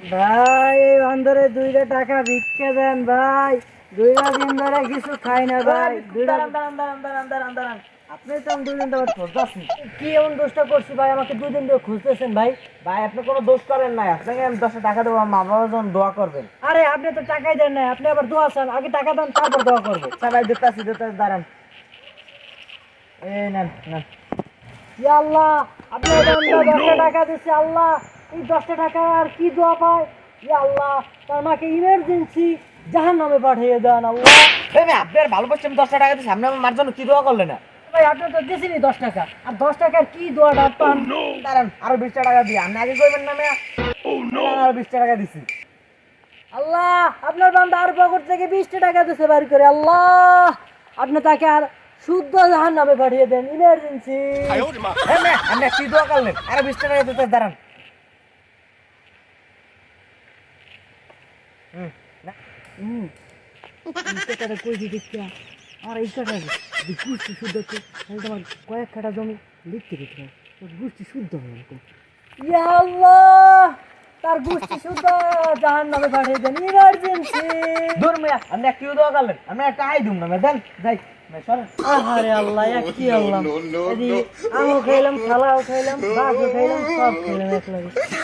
ভাই এই অন্ধরে দুইটা টাকা ভিক্ষে দেন ভাই। দুইটা দিন ধরে কিছু খাই না ভাই। দাঁড়ান দাঁড়ান দাঁড়ান দাঁড়ান দাঁড়ান দাঁড়ান। আপনি তো আমি দুদিন ধরে খুঁজতেছি। কি এমন দোষটা করছি ভাই? আমাকে দুদিন ধরে খুঁজতেছেন ভাই। ভাই আপনি কোনো দোষ করেন নাই। আপনাকে আমি দশটা টাকা দেবো মা বাবা যখন দোয়া করবেন। আরে আপনি তো টাকাই দেন না আপনি আবার দোয়া চান। আগে টাকা দেন তারপর দোয়া করব। আচ্ছা ভাই দিতেছি দিতেছি দাঁড়ান। এই নেন নেন। আল্লাহ আপনি দশটা টাকা দিচ্ছে আল্লাহ। এই দশটা টাকা আর কি দোয়া পায়? ইয়া আল্লাহ তার মাকে ইমার্জেন্সি জাহান নামে পাঠিয়ে দেন আল্লাহ। মেয়ে, আপনি আর ভালো করছেন আমি দশটা টাকা দিচ্ছি আপনি আমার মার জন্য কি দোয়া করলেন? না ভাই আপনি তো দিয়েছেনই দশ টাকা। আর দশ টাকার কি দোয়াটা পান? দাঁড়ান আরও বিশটা টাকা দিয়ে। আপনি আগে করবেন না মেয়া। আরও বিশটা টাকা দিচ্ছি আল্লাহ আপনার বান্দা আর পকেট থেকে বিশটা টাকা দিচ্ছে বাড়ি করে। আল্লাহ আপনি তাকে আর শুদ্ধ জাহান নামে পাঠিয়ে দেন। ইমার্জেন্সি কি দোয়া করলেন? আরও বিশটা টাকা দিতে দাঁড়ান। কই শুদ্ধ তোমার কয়েক কাটা জমি লিখতে দিতে তোর গুষ্টি শুদ্ধ হবে এরকম আল্লাহ! তার গুষ্টি শুদ্ধ জাহান নামে পাঠিয়ে দেন ইমার্জেন্সি দূর মেয়া আপনি দোয়া করলেন আমি একটা আই দুম না দেন যাই। আহারে আল্লাহ কি আল্লাহ। আমও খাইলাম খালাও খাইলাম বাপও খাইলাম সব খাইলাম এক লাগে